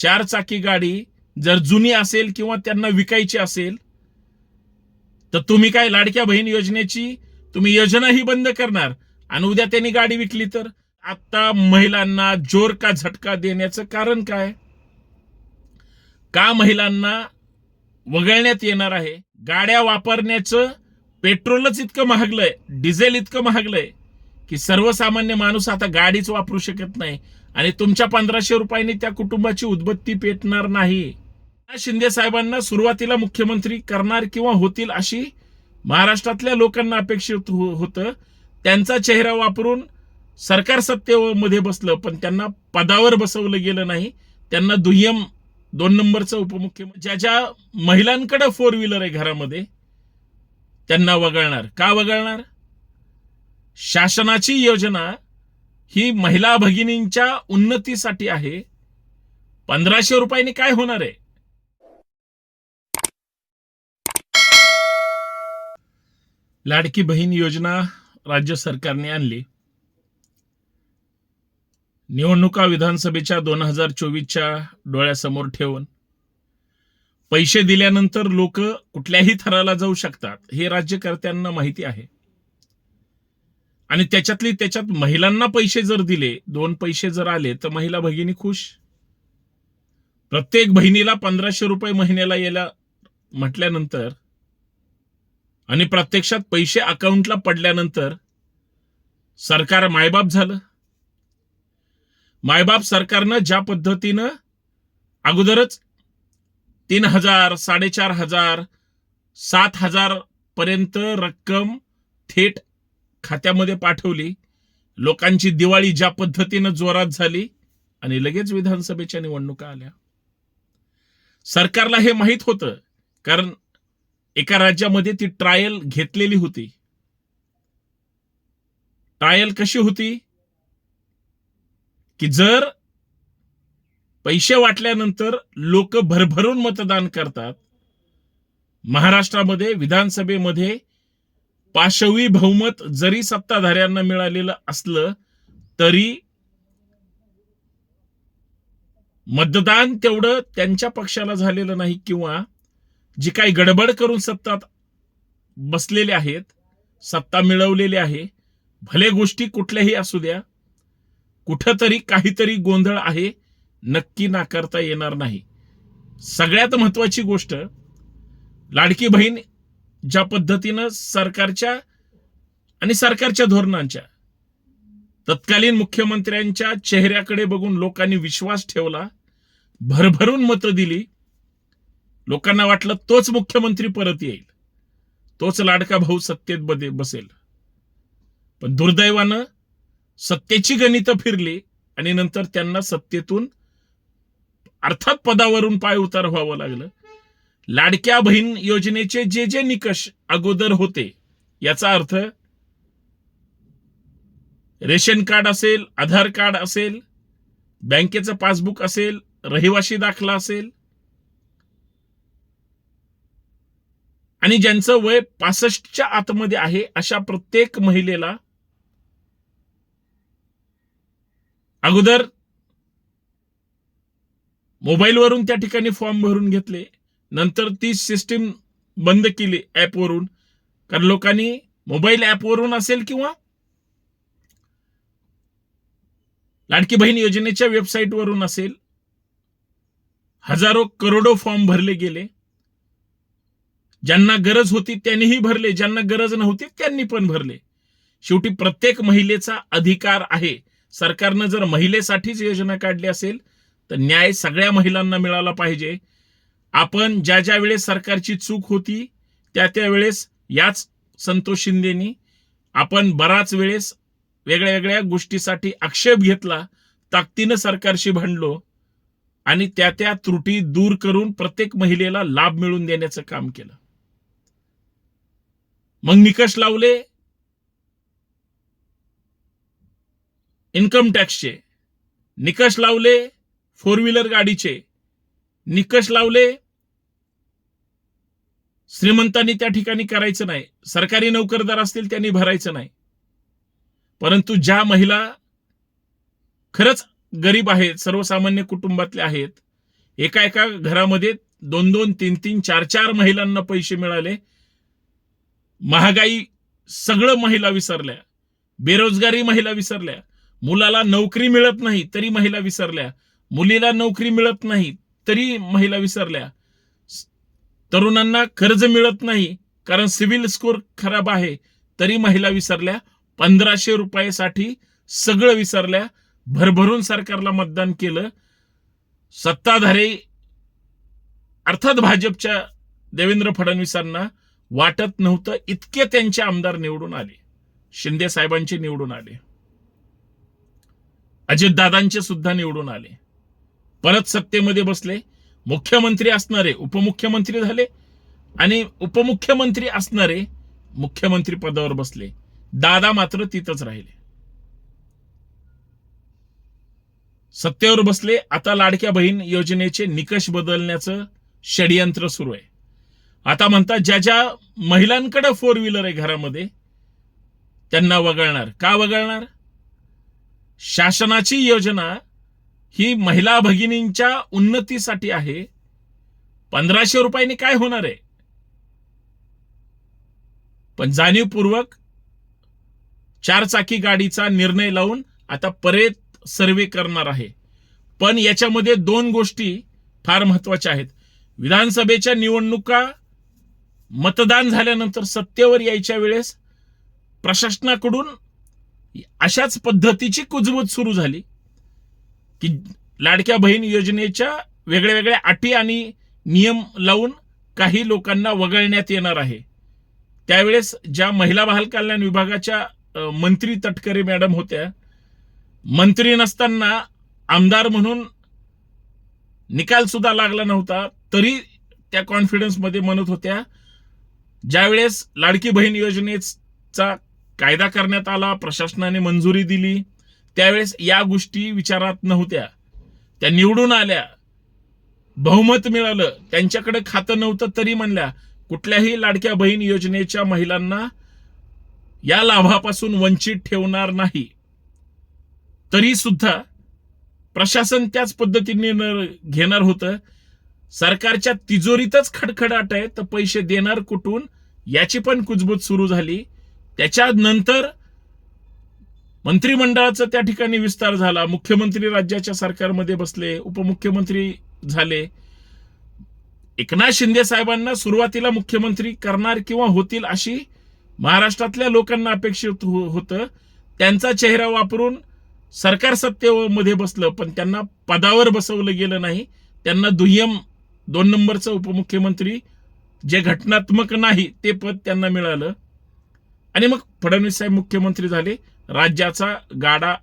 चार चाकी गाडी जर जुनी असेल किंवा त्यांना विकायची असेल तर तुम्ही काय लाडक्या बहीण योजनेची तुम्ही योजना ही बंद करणार आणि उद्या त्यांनी गाडी विकली तर? आता महिलांना जोर का झटका देण्याचं कारण काय? का महिलांना वगळण्यात येणार आहे? गाड्या वापरण्याचं पेट्रोलच इतकं महागलंय डिझेल इतकं महागलंय की सर्वसामान्य माणूस आता गाडीच वापरू शकत नाही. आणि तुमच्या पंधराशे रुपयांनी त्या कुटुंबाची उद्बत्ती पेटणार नाही. शिंदे साहेबांना सुरुवातीला मुख्यमंत्री करणार किंवा होतील अशी महाराष्ट्रातल्या लोकांना अपेक्षित हो-, होतं. त्यांचा चेहरा वापरून सरकार सत्तेमध्ये बसलं पण त्यांना पदावर बसवलं गेलं नाही. त्यांना दुय्यम दोन नंबरचं उपमुख्यमंत्री ज्या ज्या महिलांकडे फोर व्हीलर आहे घरामध्ये त्यांना वगळणार. का वगळणार? शासनाची योजना ही महिला भगिनींच्या उन्नतीसाठी आहे. पंधराशे रुपयांनी काय होणार आहे? लाडकी बहीण योजना राज्य सरकारने आणली. निवडणुका विधानसभेच्या दोन हजार चोवीसच्या डोळ्यासमोर ठेवून. पैसे दिल्यानंतर लोक कुठल्याही थराला जाऊ शकतात. हे राज्यकर्त्यांना माहिती आहे. आणि त्याच्यातली त्याच्यात महिलांना पैसे जर दिले दोन पैसे जर आले तर महिला भगिनी खुश? प्रत्येक बहिणीला पंधराशे रुपये महिन्याला यायला म्हटल्यानंतर आणि प्रत्यक्षात पैसे अकाउंटला पडल्यानंतर सरकार मायबाप झालं? मायबाप सरकारनं ज्या पद्धतीनं अगोदरच तीन हजार साडेचार हजार सात हजार पर्यंत रक्कम थेट खात्यामध्ये पाठवली. लोकांची दिवाळी ज्या पद्धतीनं जोरात झाली आणि लगेच विधानसभेच्या निवडणुका आल्या. सरकारला हे माहीत होतं कारण एका राज्यामध्ये ती ट्रायल घेतलेली होती. ट्रायल कशी होती? की जर पैसे वाटल्यानंतर लोक भरभरून मतदान करतात महाराष्ट्रामध्ये विधानसभेमध्ये पाशवी बहुमत जरी सत्ताधाऱ्यांना मिळालेलं असलं तरी मतदान तेवढं त्यांच्या पक्षाला झालेलं नाही किंवा जी काही गडबड करून सत्तात बसलेले आहेत सत्ता मिळवलेली आहे भले गोष्टी कुठल्याही असू द्या कुठंतरी काहीतरी गोंधळ आहे नक्की नाकारता येणार नाही. सगळ्यात महत्वाची गोष्ट लाडकी बहीण ज्या पद्धतीनं सरकारच्या आणि सरकारच्या धोरणांच्या तत्कालीन मुख्यमंत्र्यांच्या चेहऱ्याकडे बघून लोकांनी विश्वास ठेवला भरभरून मतं दिली लोकांना वाटलं तोच मुख्यमंत्री परत येईल तोच लाडका भाऊ सत्तेत बदे बसेल. पण दुर्दैवानं सत्तेची गणितं फिरली आणि नंतर त्यांना सत्तेतून अर्थात पदावरून पाय उतार व्हावं लागलं. लाडक्या बहीण योजनेचे जे जे निकष अगोदर होते याचा अर्थ रेशन कार्ड असेल आधार कार्ड असेल बँकेचं पासबुक असेल रहिवाशी दाखला असेल आणि ज्यांचं वय पासष्टच्या आतमध्ये आहे अशा प्रत्येक महिलेला अगोदर मोबाईलवरून त्या ठिकाणी फॉर्म भरून घेतले नंतर ती सिस्टीम बंद केली ॲपवरून कारण लोकांनी मोबाईल ॲपवरून असेल किंवा लाडकी बहीण योजनेच्या वेबसाईटवरून असेल हजारो करोडो फॉर्म भरले गेले. ज्यांना गरज होती त्यांनीही भरले ज्यांना गरज नव्हती त्यांनी पण भरले. शेवटी प्रत्येक महिलेचा अधिकार आहे. सरकारनं जर महिलेसाठीच योजना काढली असेल तर न्याय सगळ्या महिलांना मिळाला पाहिजे. आपण ज्या ज्या वेळेस सरकारची चूक होती त्या त्या वेळेस याच संतोष शिंदेनी आपण बराच वेळेस वेगळ्या वेगळ्या गोष्टीसाठी आक्षेप घेतला ताकदीनं सरकारशी भांडलो आणि त्या त्या त्रुटी दूर करून प्रत्येक महिलेला लाभ मिळवून देण्याचं काम केलं. मग निकष लावले. इन्कम टॅक्सचे निकष लावले. फोर व्हीलर गाडीचे निकष लावले. श्रीमंतांनी त्या ठिकाणी करायचं नाही. सरकारी नोकरदार असतील त्यांनी भरायचं नाही. परंतु ज्या महिला खरंच गरीब आहेत सर्वसामान्य कुटुंबातल्या आहेत एका एका घरामध्ये दोन दोन तीन तीन चार चार महिलांना पैसे मिळाले. महागाई सगळं महिला विसरल्या. बेरोजगारी महिला विसरल्या. मुलाला नोकरी मिळत नाही तरी महिला विसरल्या. मुलीला नोकरी मिळत नाही तरी महिला विसरल्या. तरुणांना कर्ज मिळत नाही कारण सिव्हिल स्कोर खराब आहे तरी महिला विसरल्या. पंधराशे रुपयासाठी सगळं विसरल्या. भरभरून सरकारला मतदान केलं. सत्ताधारी अर्थात भाजपच्या देवेंद्र फडणवीसांना वाटत नव्हतं इतके त्यांचे आमदार निवडून आले. शिंदे साहेबांचे निवडून आले. अजितदादांचे सुद्धा निवडून आले. परत सत्तेमध्ये बसले मुख्यमंत्री असणारे उपमुख्यमंत्री झाले आणि उपमुख्यमंत्री असणारे मुख्यमंत्री पदावर बसले. दादा मात्र तिथंच राहिले. सत्तेवर बसले आता लाडक्या बहीण योजनेचे निकष बदलण्याचं षडयंत्र सुरू आहे. आता म्हणतात ज्या ज्या महिलांकडे फोर व्हीलर आहे घरामध्ये त्यांना वगळणार. का वगळणार? शासनाची योजना ही महिला भगिनींच्या उन्नतीसाठी आहे. पंधराशे रुपयांनी काय होणार आहे? पण जाणीवपूर्वक चार चाकी गाडीचा निर्णय लावून आता परेत सर्वे करणार आहे. पण याच्यामध्ये दोन गोष्टी फार महत्त्वाच्या आहेत. विधानसभेच्या निवडणुका मतदान झाल्यानंतर सत्तेवर यायच्या वेळेस प्रशासनाकडून अशाच पद्धतीची कुजबूज सुरू झाली. की लाडक्या बहीण योजनेच्या वेगळ्या वेगळ्या अटी आणि नियम लावून काही लोकांना वगळण्यात येणार आहे. त्यावेळेस ज्या महिला बाल कल्याण विभागाच्या मंत्री तटकरे मॅडम होत्या मंत्री नसताना आमदार म्हणून निकाल सुद्धा लागला नव्हता तरी त्या कॉन्फिडन्समध्ये म्हणत होत्या ज्यावेळेस लाडकी बहीण योजनेचा कायदा करण्यात आला प्रशासनाने मंजुरी दिली त्यावेळेस या गोष्टी विचारात नव्हत्या. त्या निवडून आल्या. बहुमत मिळालं. त्यांच्याकडे खातं नव्हतं तरी म्हणल्या कुठल्याही लाडक्या बहीण योजनेच्या महिलांना या लाभापासून वंचित ठेवणार नाही. तरी सुद्धा प्रशासन त्याच पद्धतीने घेणार होतं. सरकारच्या तिजोरीतच खडखडाट आहे तर पैसे देणार कुठून? याची पण कुजबूज सुरू झाली. त्याच्यानंतर मंत्रिमंडळाचा त्या ठिकाणी विस्तार झाला. मुख्यमंत्री राज्याच्या सरकारमध्ये बसले. उपमुख्यमंत्री झाले. एकनाथ शिंदे साहेबांना सुरुवातीला मुख्यमंत्री करणार किंवा होतील अशी महाराष्ट्रातल्या लोकांना अपेक्षित हो-, होतं. त्यांचा चेहरा वापरून सरकार सत्तेमध्ये बसलं पण त्यांना पदावर बसवलं गेलं नाही. त्यांना दुय्यम दोन नंबरचं उपमुख्यमंत्री जे घटनात्मक नाही ते पद त्यांना मिळालं. आणि मग फडणवीस साहेब मुख्यमंत्री झाले. राज्याचा गाडा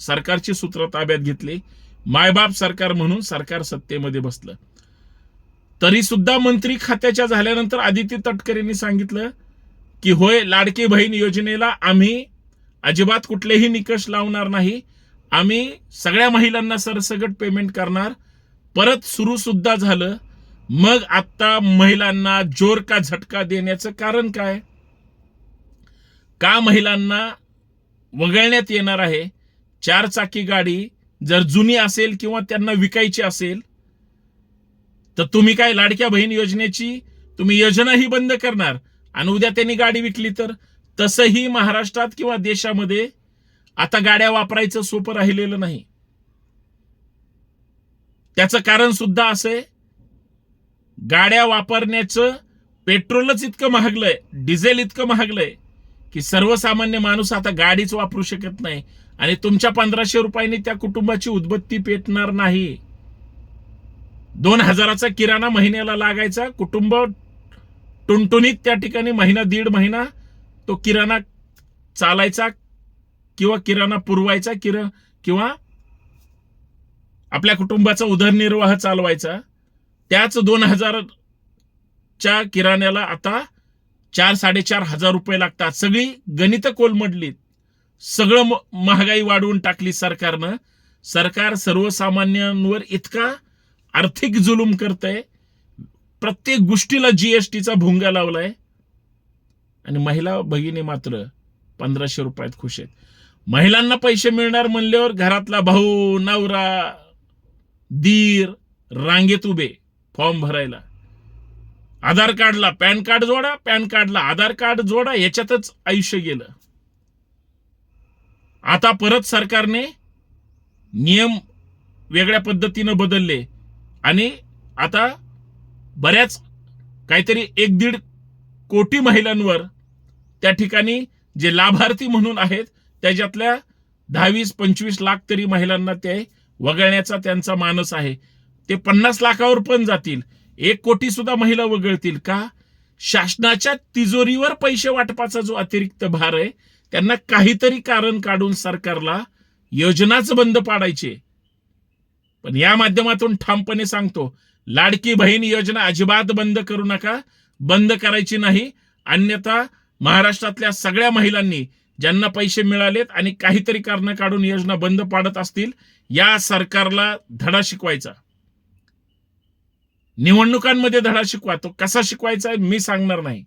सरकारची सूत्र ताब्यात घेतली. मायबाप सरकार म्हणून सरकार सत्तेमध्ये बसलं. तरी सुद्धा मंत्री खात्याच्या झाल्यानंतर आदित्य तटकरेंनी सांगितलं की होय लाडकी बहीण योजनेला आम्ही अजिबात कुठलेही निकष लावणार नाही. आम्ही सगळ्या महिलांना सरसगट पेमेंट करणार. परत सुरू सुद्धा झालं. मग आता महिलांना जोर का झटका देण्याचं कारण काय? का महिलांना वगळण्यात येणार आहे. चार चाकी गाडी जर जुनी असेल किंवा त्यांना विकायची असेल तर तुम्ही काय लाडक्या बहीण योजनेची तुम्ही योजनाही बंद करणार आणि उद्या त्यांनी गाडी विकली तर? तसंही महाराष्ट्रात किंवा देशामध्ये आता गाड्या वापरायचं सोपं राहिलेलं नाही. त्याचं कारण सुद्धा असं आहे गाड्या वापरण्याचं पेट्रोलच इतकं महागलंय डिझेल इतकं महागलंय की सर्वसामान्य माणूस आता गाडीच वापरू शकत नाही आणि तुमच्या पंधराशे रुपयांनी त्या कुटुंबाची उद्बत्ती पेटणार नाही. दोन हजाराचा किराणा महिन्याला लागायचा. कुटुंब टुणटुणीत त्या ठिकाणी महिना दीड महिना तो किराणा चालायचा किंवा किराणा पुरवायचा किरा किंवा आपल्या कुटुंबाचा उदरनिर्वाह चालवायचा. त्याच दोन हजारच्या किराण्याला आता चार साडेचार हजार रुपये लागतात. सगळी गणित कोलमडलीत. सगळं महागाई वाढवून टाकली सरकारनं. सरकार सर्वसामान्यांवर इतका आर्थिक जुलूम करतंय. प्रत्येक गोष्टीला जीएसटीचा भुंगा लावलाय. आणि महिला भगिनी मात्र पंधराशे रुपयात खुश आहेत. महिलांना पैसे मिळणार म्हणल्यावर घरातला भाऊ नवरा दीर रांगेत उभे फॉर्म भरायला. आधार कार्डला पॅन कार्ड जोडा पॅन कार्डला आधार कार्ड जोडा याच्यातच आयुष्य गेलं. आता परत सरकारने नियम वेगळ्या पद्धतीनं बदलले आणि आता बऱ्याच काहीतरी एक दीड कोटी महिलांवर त्या ठिकाणी जे लाभार्थी म्हणून आहेत त्याच्यातल्या दहावीस पंचवीस लाख तरी महिलांना ते वगळण्याचा त्यांचा मानस आहे. ते पन्नास लाखावर पण जातील. एक कोटी सुद्धा महिला वगळतील का? शासनाच्या तिजोरीवर पैसे वाटपाचा जो अतिरिक्त भार आहे त्यांना काहीतरी कारण काढून सरकारला योजनाच बंद पाडायचे. पण या माध्यमातून ठामपणे सांगतो लाडकी बहीण योजना अजिबात बंद करू नका. बंद करायची नाही. अन्यथा महाराष्ट्रातल्या सगळ्या महिलांनी ज्यांना पैसे मिळालेत आणि काहीतरी कारण काढून योजना बंद पाडत असतील या सरकारला धडा शिकवायचा. निवडणुकांमध्ये धडा शिकवा. तो कसा शिकवायचा आहे मी सांगणार नाही.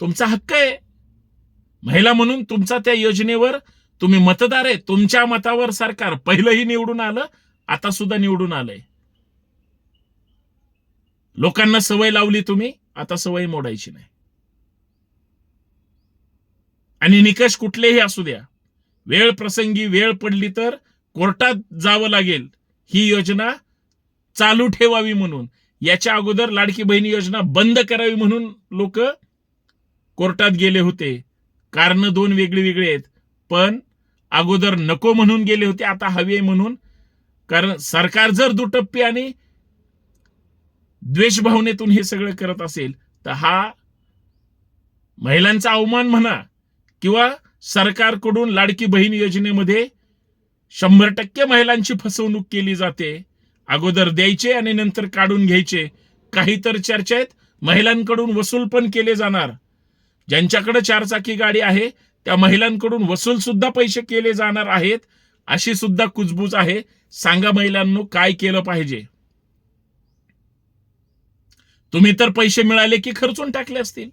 तुमचा हक्क आहे. महिला म्हणून तुमचा त्या योजनेवर तुम्ही मतदार आहे. तुमच्या मतावर सरकार पहिलंही निवडून आलं आता सुद्धा निवडून आलंय. लोकांना सवय लावली तुम्ही आता सवय मोडायची नाही. आणि निकष कुठलेही असू द्या. वेळ प्रसंगी वेळ पडली तर कोर्टात जावं लागेल. ही योजना चालू ठेवावी म्हणून. याच्या अगोदर लाडकी बहिणी योजना बंद करावी म्हणून लोक कोर्टात गेले होते. कारण दोन वेगळी वेगळी आहेत. पण अगोदर नको म्हणून गेले होते आता हवे म्हणून. कारण सरकार जर दुटप्पी आणि द्वेषभावनेतून हे सगळं करत असेल तर हा महिलांचा अवमान म्हणा किंवा सरकारकडून लाडकी बहीण योजनेमध्ये शंभर टक्के महिलांची फसवणूक केली जाते अगोदर द्यायचे आणि नंतर काढून घ्यायचे. काही तर चर्चा आहेत. महिलांकडून वसूल पण केले जाणार. ज्यांच्याकडे चारचाकी गाडी आहे त्या महिलांकडून वसूल सुद्धा पैसे केले जाणार आहेत. अशी सुद्धा कुजबूज आहे. सांगा महिलांनो काय केलं पाहिजे? तुम्ही तर पैसे मिळाले की खर्चून टाकले असतील.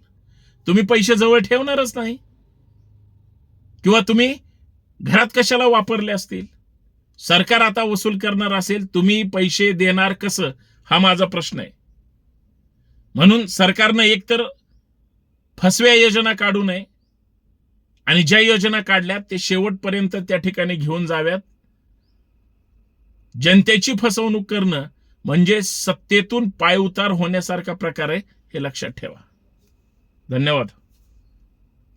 तुम्ही पैसे जवळ ठेवणारच नाही. किंवा तुम्ही घरात कशाला वापरले असतील? सरकार आता वसूल करणार असेल तुम्ही पैसे देणार कसं? हा माझा प्रश्न आहे. म्हणून सरकारनं एकतर फसव्या योजना काढू नये आणि ज्या योजना काढल्यात ते शेवटपर्यंत त्या ठिकाणी घेऊन जाव्यात. जनतेची फसवणूक करणं म्हणजे सत्तेतून पाय उतार होण्यासारखा प्रकार आहे हे लक्षात ठेवा. धन्यवाद.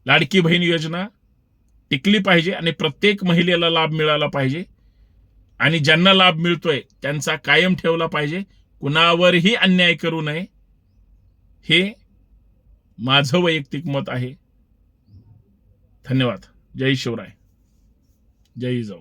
लाडकी बहीण योजना टिकली पाहिजे आणि प्रत्येक महिलेला लाभ मिळाला पाहिजे. आणि ज्यांना लाभ मिळतोय त्यांचा कायम ठेवला पाहिजे. कुणावरही अन्याय करू नये. हे माझं वैयक्तिक मत आहे. धन्यवाद. जय शिवराय. जय जाऊ